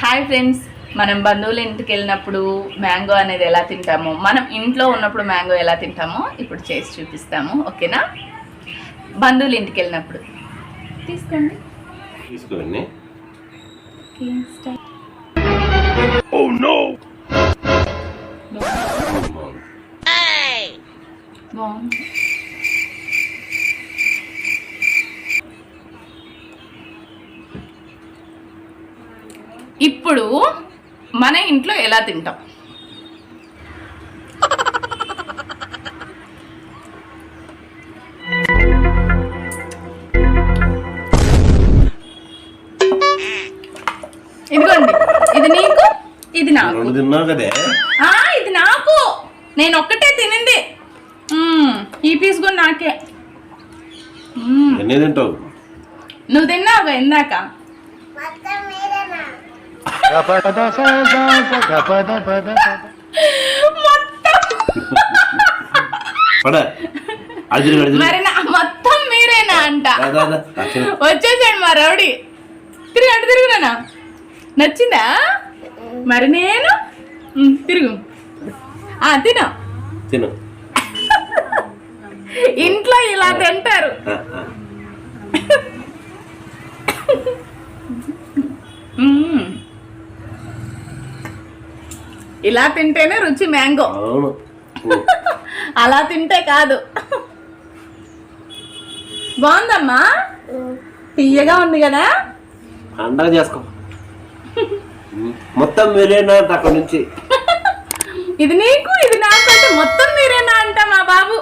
Hi friends మనం బంధువుల ఇంటికి వెళ్ళినప్పుడు మ్యాంగో అనేది ఎలా తింటామో మనం ఇంట్లో ఉన్నప్పుడు మ్యాంగో ఎలా తింటామో ఇప్పుడు చేసి చూపిస్తాము ఓకేనా? బంధువుల ఇంటికి వెళ్ళినప్పుడు. తీసుకోండి. తీసుకోండి. బాగుంది. ఇప్పుడు మన ఇంట్లో ఎలా తింటాం? ఇదిగోండి. ఇది నీకు ఇది నాకు. రెండు తిన్నావు కదే? ఆ, ఇది నాకు. నేను ఒక్కటే తినింది. ఈ పీస్ కూడా నాకే. మ్మ్, ఎన్ని తింటావు? నువ్వు తిన్నావు ఇందాక? మరి మొత్తం మీరేనా అంట? వచ్చేసాడు మా రౌడీ. తిరిగి అటు తిరుగునా నచ్చిందా? మరి నేను? తిరుగు. ఆ తిను. తిను. ఇంట్లో ఇలా తింటారు. ఇలా తింటేనే రుచి మ్యాంగో. అవును. అలా తింటే కాదు. బాగుందమ్మా? తీయగా ఉంది కదా? పండగ చేసుకో. మొత్తం మీరేనా అక్కడ నుంచి. ఇది నీకు ఇది నాకు అంటే మొత్తం మీరేనా అంట మా బాబు.